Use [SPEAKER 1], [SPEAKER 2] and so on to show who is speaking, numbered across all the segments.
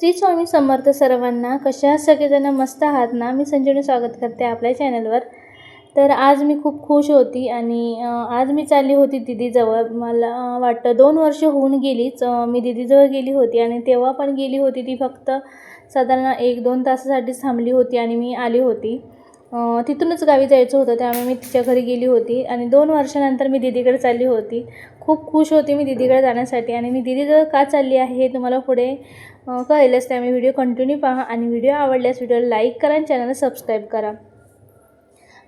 [SPEAKER 1] श्री स्वामी समर्थ सर्वांना कशा सगळेजण मस्त आहात ना? मी संजीवनी स्वागत करते आपल्या चॅनलवर तर आज मी खूप खुश होती आणि आज मी चालली होती दिदीजवळ. मला वाटतं दोन वर्ष होऊन गेलीच. मी दिदीजवळ गेली होती आणि तेव्हा पण गेली होती. ती फक्त साधारण एक दोन तासासाठीच थांबली होती आणि मी आली होती. तिथूनच गावी जायचं होतं. त्यामुळे मी तिच्या घरी गेली होती आणि दोन वर्षानंतर मी दिदीकडे चालली होती. खूप खुश होती मी दिदीकडे जाण्यासाठी. आणि मी दिदीजवळ का चालली आहे? हे तुम्हाला पुढे अं, कळेलच त्यामुळे व्हिडिओ कंटिन्यू पहा. आणि व्हिडिओ आवडल्यास व्हिडिओला लाईक करा आणि चॅनलला सबस्क्राईब करा.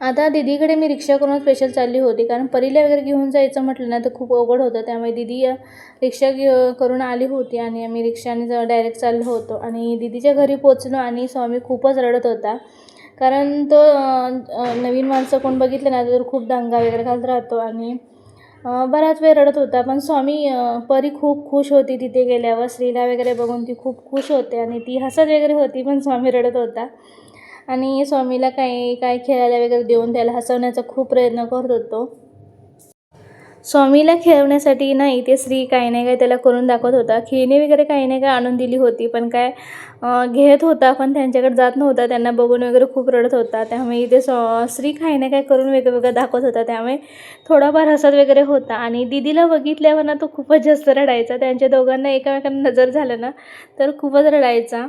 [SPEAKER 1] आता दिदीकडे मी रिक्षा करून स्पेशल चालली होती. कारण परीला वगैरे घेऊन जायचं म्हटलं ना तर खूप अवघड होतं. त्यामुळे दिदी रिक्षा घे करून आली होती. आणि आम्ही रिक्षाने डायरेक्ट चाललो होतो. आणि दिदीच्या घरी पोचलो आणि स्वामी खूपच रडत होता. कारण तो नवीन माणसं कोण बघितलं ना तर खूप दंगा वगैरे घालत राहतो. आणि बराच वेळ रडत होता पण स्वामी परी खूप खुश होती तिथे गेल्यावर. स्त्रीला वगैरे बघून ती खूप खुश होते आणि ती हसत वगैरे होती पण स्वामी रडत होता. आणि स्वामीला काही काय खेळायला वगैरे देऊन त्याला हसवण्याचा खूप प्रयत्न करत होतो. स्वामीला खेळवण्यासाठी ना इथे श्री काही नाही काय त्याला करून दाखवत होता. खेळणी वगैरे काही नाही काय आणून दिली होती पण काय घेत होता पण त्यांच्याकडे जात नव्हता. त्यांना बघून वगैरे खूप रडत होता. त्यामुळे इथे स्व श्री काही नाही काय करून वेगळं दाखवत होता. त्यामुळे थोडाफार हसत वगैरे होता. आणि दिदीला बघितल्यावर ना तो खूपच जास्त रडायचा. त्यांच्या दोघांना एकामेकांना नजर झालं ना तर खूपच रडायचा.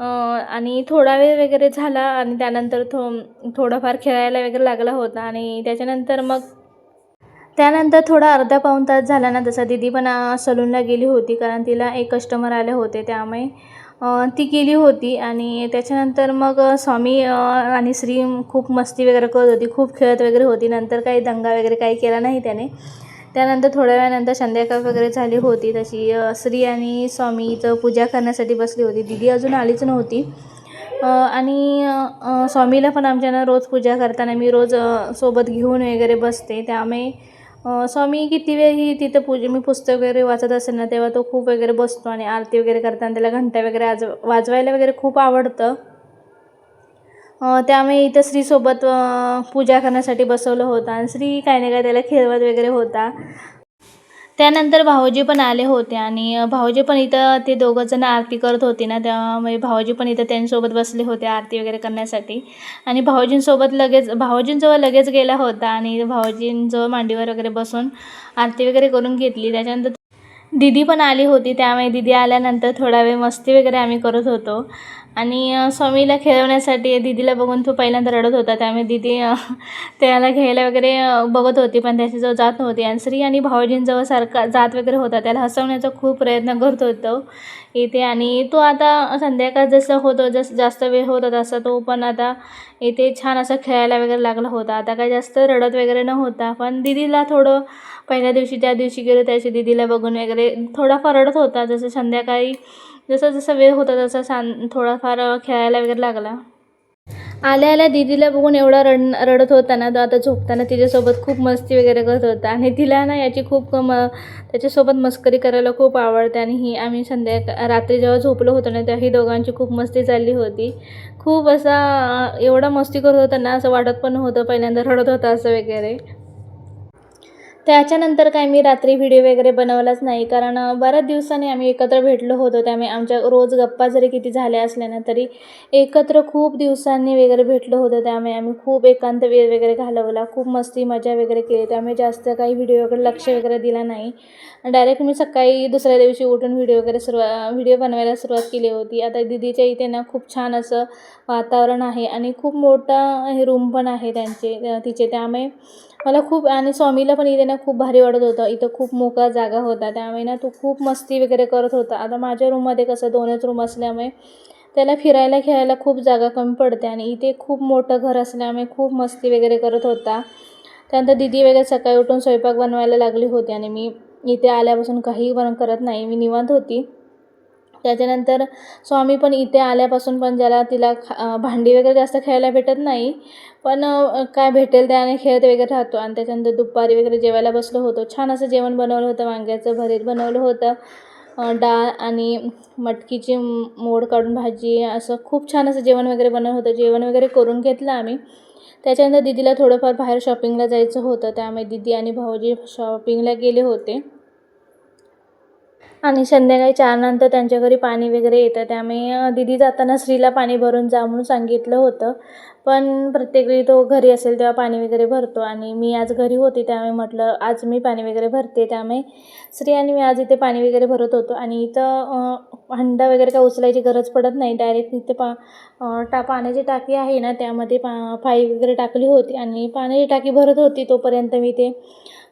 [SPEAKER 1] आणि थोडा वेळ वगैरे झाला आणि त्यानंतर थो थोडाफार खेळायला वगैरे लागला होता. आणि त्याच्यानंतर मग त्यानंतर थोडा अर्धा पाऊण तास झाला ना जसा दिदी पण सलूनला गेली होती कारण तिला एक कस्टमर आले होते त्यामुळे ती गेली होती आणि त्याच्यानंतर मग स्वामी आणि श्री खूप मस्ती वगैरे करत होती खूप खेळत वगैरे होती. नंतर काही दंगा वगैरे काही केला नाही त्याने. त्यानंतर थोड्या वेळानंतर संध्याकाळ वगैरे झाली होती तशी. श्री आणि स्वामी इथं पूजा करण्यासाठी बसली होती. दिदी अजून आलीच नव्हती. आणि स्वामीला पण आमच्यानं रोज पूजा करताना मी रोज सोबत घेऊन वगैरे बसते. त्यामुळे स्वामी किती वेळही तिथं पूजे मी पुस्तक वगैरे वाचत असेल ना तेव्हा तो खूप वगैरे बसतो आणि आरती वगैरे करताना त्याला घंटा वगैरे आज वाजवायला वगैरे खूप आवडतं. त्यामुळे इथं श्रीसोबत पूजा करण्यासाठी बसवलं होतं. आणि श्री काही नाही काय त्याला खेळवत वगैरे होता. त्यानंतर भाऊजी पण आले होते आणि भाऊजी पण इथं ते दोघं जण आरती करत होते ना त्यामुळे भाऊजी पण इथं त्यांच्यासोबत बसले होते आरती वगैरे करण्यासाठी. आणि भाऊजींसोबत लगेच भाऊजींजवळ लगेच गेला होता आणि भाऊजींजवळ मांडीवर वगैरे बसून आरती वगैरे करून घेतली. त्याच्यानंतर दिदी पण आली होती त्यामुळे दिदी आल्यानंतर थोडा वेळ मस्ती वगैरे आम्ही करत होतो. आणि स्वामीला खेळवण्यासाठी दिदीला बघून तो पहिल्यांदा रडत होता. त्यामुळे दिदी त्याला घ्यायला वगैरे बघत होती पण त्याच्याजवळ जात नव्हती. आणि श्री आणि भाऊजींजवळ सारखा जात वगैरे होता. त्याला हसवण्याचा खूप प्रयत्न करत होतो इथे. आणि तो आता संध्याकाळ जसं होतो जसं जास्त वेळ होता तसा तो पण आता इथे छान असं खेळायला वगैरे लागला होता. आता काही जास्त रडत वगैरे न होता पण दिदीला थोडं पहिल्या दिवशी त्या दिवशी गेलो त्याची दिदीला बघून वगैरे थोडाफार रडत होता. जसं संध्याकाळी जसं जसं वेळ होता तसा सान थोडाफार खेळायला वगैरे लागला. आल्या आल्या दिदीला बघून एवढा रड रडत होता ना तो आता झोपताना तिच्यासोबत खूप मस्ती वगैरे करत होता. आणि तिला ना याची खूप म त्याच्यासोबत मस्करी करायला खूप आवडते. आणि ही आम्ही संध्याकाळ रात्री जेव्हा झोपलो होतो ना तेव्हा ही दोघांची खूप मस्ती चालली होती. खूप असा एवढा मस्ती करत होता ना असं वाटत पण होतं पहिल्यांदा रडत होता असं वगैरे. त्याच्यानंतर काय मी रात्री व्हिडिओ वगैरे बनवलाच नाही. कारण बऱ्याच दिवसांनी आम्ही एकत्र भेटलो होतो. त्यामुळे आमच्या रोज गप्पा जरी किती झाल्या असल्या ना तरी एकत्र खूप दिवसांनी वगैरे भेटलो होतो. त्यामुळे आम्ही खूप एकांत वेळ वगैरे घालवला. खूप मस्ती मजा वगैरे केली. त्यामुळे जास्त काही व्हिडिओ वगैरे लक्ष वगैरे दिला नाही. डायरेक्ट मी सकाळी दुसऱ्या दिवशी उठून व्हिडिओ वगैरे सुरुवा व्हिडिओ बनवायला सुरुवात केली होती. आता दिदीच्या इथे ना खूप छान असं वातावरण आहे आणि खूप मोठा हे रूम पण आहे त्यांचे तिचे. त्यामुळे मला खूप आणि स्वामीला पण इथे ना खूप भारी वाटत होतं. इथं खूप मोकळा जागा होता. त्यामुळे ना तो खूप मस्ती वगैरे करत होता. आता माझ्या रूममध्ये कसं दोनच रूम असल्यामुळे त्याला फिरायला खेळायला खूप जागा कमी पडते. आणि इथे खूप मोठं घर असल्यामुळे खूप मस्ती वगैरे करत होता. त्यानंतर दिदी वगैरे सकाळी उठून स्वयंपाक बनवायला लागली होती. आणि मी इथे आल्यापासून काही पण करत नाही. मी निवांत होती. त्याच्यानंतर स्वामी पण इथे आल्यापासून पण ज्याला तिला खा भांडी वगैरे जास्त खेळायला भेटत नाही पण काय भेटेल त्याने खेळत वगैरे राहतो. आणि त्याच्यानंतर दुपारी वगैरे जेवायला बसलो होतो. छान असं जेवण बनवलं होतं वांग्याचं भरीत बनवलं होतं. डाळ आणि मटकीची मोड काढून भाजी असं खूप छान असं जेवण वगैरे बनवलं होतं. जेवण वगैरे करून घेतलं आम्ही. त्याच्यानंतर दिदीला थोडंफार बाहेर शॉपिंगला जायचं होतं. त्यामुळे दिदी आणि भाऊजी शॉपिंगला गेले होते. आणि संध्याकाळी चारनंतर त्यांच्या घरी पाणी वगैरे येतं. त्यामुळे दिदी दीदी जाताना श्रीला पाणी भरून जा म्हणून सांगितलं होतं. पण प्रत्येक वेळी तो घरी असेल तेव्हा पाणी वगैरे भरतो. आणि मी आज घरी होती त्यामुळे म्हटलं आज मी पाणी वगैरे भरते. त्यामुळे स्त्रियांनी आणि मी आज इथे पाणी वगैरे भरत होतो. आणि इथं हंडा वगैरे काय उचलायची गरज पडत नाही. डायरेक्ट इथे पा टा पाण्याची टाकी आहे ना त्यामध्ये पा फाई वगैरे टाकली होती. आणि पाण्याची टाकी भरत होती तोपर्यंत मी ते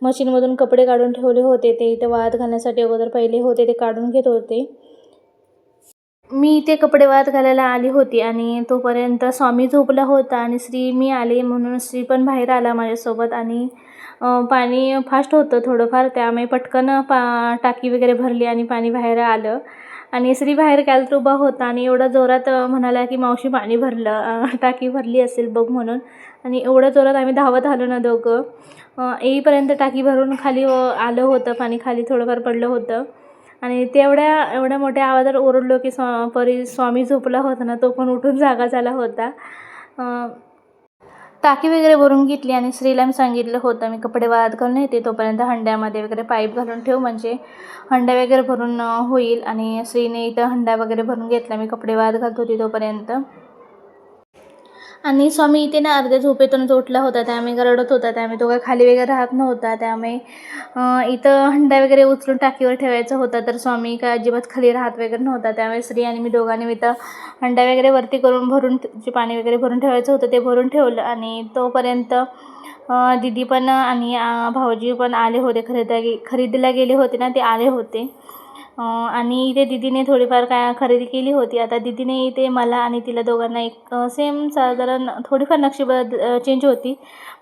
[SPEAKER 1] मशीनमधून कपडे काढून ठेवले होते. ते इथे वाळत घालण्यासाठी अगोदर पहिले होते ते काढून घेत होते. मी इथे कपडे वाळत घालायला आली होती आणि तोपर्यंत स्वामी झोपला होता आणि श्री मी आले म्हणून श्री पण बाहेर आला माझ्यासोबत आणि पाणी फास्ट होतं थोडंफार. त्यामुळे पटकन पा टाकी वगैरे भरली आणि पाणी बाहेर आलं. आणि श्री बाहेर गॅलरीत उभा होता आणि एवढा जोरात म्हणाला की मावशी पाणी भरलं टाकी भरली असेल बघ म्हणून. आणि एवढ्या जोरात आम्ही धावत आलो ना दोघं. येईपर्यंत टाकी भरून खाली आलं होतं. पाणी खाली थोडंफार पडलं होतं. आणि तेवढ्या एवढ्या मोठ्या आवाजात ओरडलो की स्वा परी स्वामी झोपला होता ना तो पण उठून जागा झाला होता. टाकी वगैरे भरून घेतली आणि स्त्रीला मी सांगितलं होतं मी कपडे वाळत घालून येते तोपर्यंत हंड्यामध्ये वगैरे पाईप घालून ठेव म्हणजे हंडा वगैरे भरून होईल. आणि श्रीने इथं हंडा वगैरे भरून घेतला मी कपडे वाळत घालत होती तोपर्यंत. आणि स्वामी इथे ना अर्ध्या झोपेतूनच उठला होता त्यामुळे रडत होता त्यामुळे तो काय खाली वगैरे राहत नव्हता त्यामुळे इथं हंडा वगैरे उचलून टाकीवर ठेवायचा होता तर स्वामी काय अजिबात खाली राहत वगैरे नव्हता त्यामुळे स्त्री आणि मी दोघांनी इथं हंडा वगैरे वरती करून भरून जे पाणी वगैरे भरून ठेवायचं होतं ते भरून ठेवलं आणि तोपर्यंत दिदी दीदी पण आणि भाऊजी पण आले होते खरेदी खरेदीला गेले होते ना ते आले होते. आणि इथे दीदीने थोडीफार काय खरेदी केली होती. आता दीदीने इथे मला आणि तिला दोघांना एक सेम साधारण थोडीफार नक्षीबद्द चेंज होती.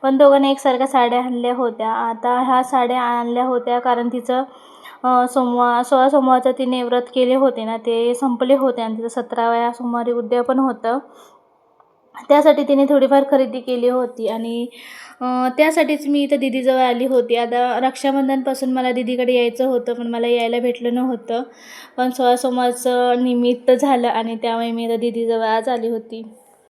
[SPEAKER 1] पण दोघांना एकसारख्या साड्या आणल्या होत्या. आता ह्या साड्या आणल्या होत्या कारण तिचं सोमवार सोळा सोमवारचं तिने व्रत केले होते ना ते संपले होते आणि तिचं सतराव्या सोमवारी उद्यापन होतं. त्यासाठी तिने थोडीफार खरेदी केली होती आणि त्यासाठीच मी इथं दिदीजवळ आली होती. आता रक्षाबंधनपासून मला दिदीकडे यायचं होतं पण मला यायला भेटलं नव्हतं. पण सोळा सोमवारचं निमित्त झालं आणि त्यामुळे मी आता दिदीजवळ आज आली होती.